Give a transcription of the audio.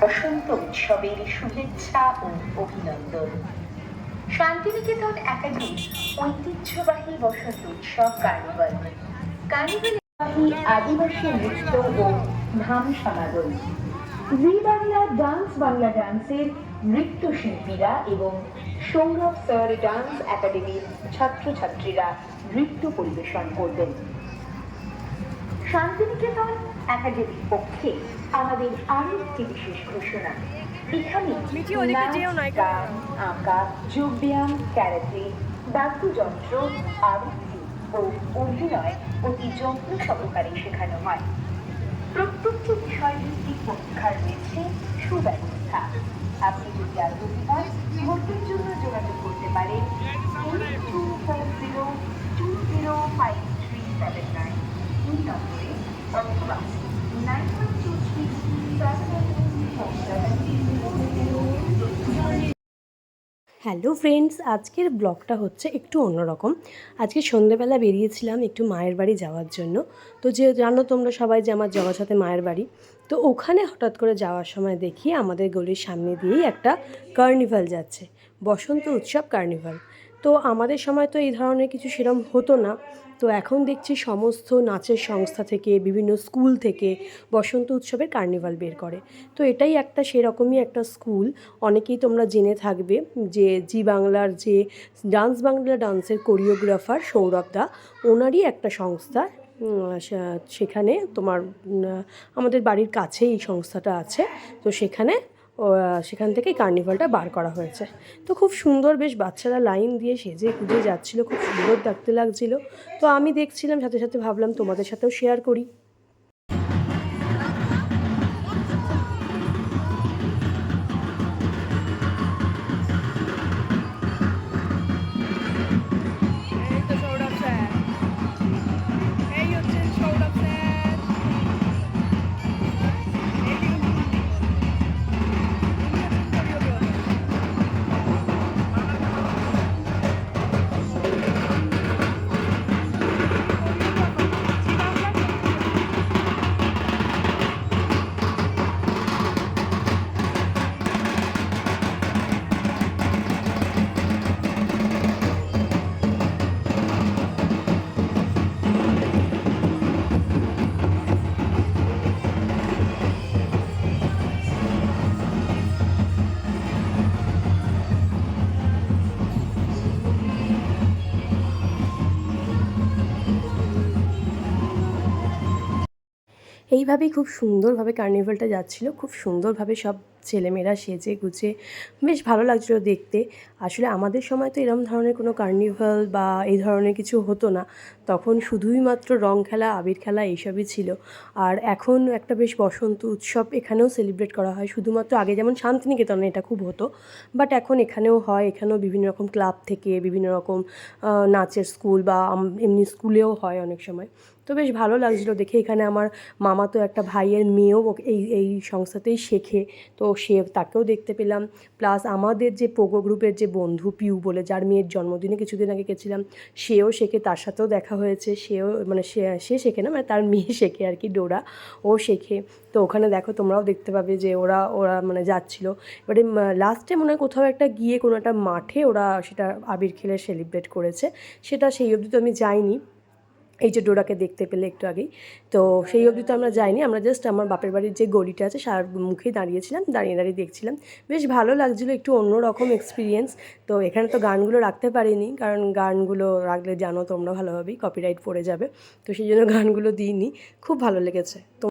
বসন্ত উৎসবের শুভেচ্ছা ও অভিনন্দন। শান্তিনিকেতন একাডেমি ঐতিহ্যবাহী বসন্ত উৎসব কার্নিভাল। কার্নিভাল আদিবাসী নৃত্য ও ধাম সমাগম। জি বাংলা ডান্স বাংলা ডান্সের নৃত্যশিল্পীরা এবং সৌরভ স্যার ডান্স একাডেমির ছাত্রছাত্রীরা নৃত্য পরিবেশন করবেন। শান্তিনিকেতন একাডেমির পক্ষে আমাদের আরও একটি বিশেষ ঘোষণা। এখানে নাচ, গান আঁকা যোগব্যায়াম ক্যারাটে বাদ্যযন্ত্র আবৃত্তি ও অভিনয় অতি যত্ন সহকারে শেখানো হয়। প্রত্যেকটি বিষয়ভিত্তিক পরীক্ষার রয়েছে সুব্যবস্থা। আপনি যদি আগ্রহী হন ভর্তির জন্য যোগাযোগ করতে পারেন eight two four zero two zero five three seven nine এই নম্বরে হ্যালো ফ্রেন্ডস আজকের ব্লগটা হচ্ছে একটু অন্যরকম। আজকে সন্ধেবেলা বেরিয়েছিলাম একটু মায়ের বাড়ি যাওয়ার জন্য। তো যে জানো তোমরা সবাই যে আমার জগৎসাথে মায়ের বাড়ি। তো ওখানে হঠাৎ করে যাওয়ার সময় দেখি আমাদের গলির সামনে দিয়েই একটা কার্নিভাল যাচ্ছে। বসন্ত উৎসব কার্নিভাল তো আমাদের সময় তো এই ধরনের কিছু সেরম হতো না। তো এখন দেখছি সমস্ত নাচের সংস্থা থেকে, বিভিন্ন স্কুল থেকে বসন্ত উৎসবের কার্নিভাল বের করে। তো এটাই একটা সেরকমই একটা স্কুল। অনেকেই তোমরা জেনে থাকবে যে জি বাংলার যে ডান্স বাংলা ডান্সের কোরিওগ্রাফার সৌরভ দা, ওনারই একটা সংস্থা। সেখানে তোমার আমাদের বাড়ির কাছেই এই সংস্থাটা আছে। তো সেখানে সেখান থেকেই কার্নিভালটা বার করা হয়েছে। তো খুব সুন্দর বেশ বাচ্চারা লাইন দিয়ে সেজে খুঁজে যাচ্ছিল, খুব সুন্দর দেখতে লাগছিল। তো আমি দেখছিলাম, সাথে সাথে ভাবলাম তোমাদের সাথেও শেয়ার করি। এইভাবেই খুব সুন্দরভাবে কার্নিভালটা যাচ্ছিল, খুব সুন্দরভাবে সব ছেলেমেয়েরা সেজে গুজে বেশ ভালো লাগছিল দেখতে। আসলে আমাদের সময় তো এরম ধরনের কোনো কার্নিভাল বা এই ধরনের কিছু হতো না। তখন শুধুই মাত্র রং খেলা, আবির খেলা এইসবই ছিল। আর এখন একটা বেশ বসন্ত উৎসব, এখানেও সেলিব্রেট করা হয়। শুধুমাত্র আগে যেমন শান্তিনিকেতনে এটা খুব হতো বাট এখন এখানেও হয়। এখানেও বিভিন্ন রকম ক্লাব থেকে, বিভিন্ন রকম নাচের স্কুল বা এমনি স্কুলেও হয় অনেক সময়। তো বেশ ভালো লাগছিল দেখে। এখানে আমার মামা তো একটা ভাইয়ের মেয়েও এই এই সংস্থাতেই শেখে। তো সে তাকেও দেখতে পেলাম। প্লাস আমাদের যে পোগো গ্রুপের যে বন্ধু পিউ বলে, যার মেয়ের জন্মদিনে কিছুদিন আগে গেছিলাম, সেও শেখে, তার সাথেও দেখা হয়েছে। সেও মানে সে সে শেখে না মানে তার মেয়ে শেখে আর কি, ডোরা, ও শেখে। তো ওখানে দেখো তোমরাও দেখতে পাবে যে ওরা ওরা মানে যাচ্ছিল। এবারে লাস্টে মনে হয় কোথাও একটা গিয়ে কোনো একটা মাঠে ওরা সেটা আবির খেলে সেলিব্রেট করেছে। সেটা সেই অবধি তো আমি যাইনি। এই যে ডোরাকে দেখতে পেলে একটু আগেই। তো সেই অবধি তো আমরা যাইনি, আমরা জাস্ট আমার বাপের বাড়ির যে গলিটা আছে, সার মুখে দাঁড়িয়েছিলাম, দাঁড়িয়ে দাঁড়িয়ে দেখছিলাম। বেশ ভালো লাগছিল, একটু অন্যরকম এক্সপিরিয়েন্স তো এখানে তো গানগুলো রাখতে পারিনি, কারণ গানগুলো রাখলে জানো তোমরা ভালোভাবেই কপিরাইট পড়ে যাবে। তো সেই জন্য গানগুলো দিইনি, খুব ভালো লেগেছে। তো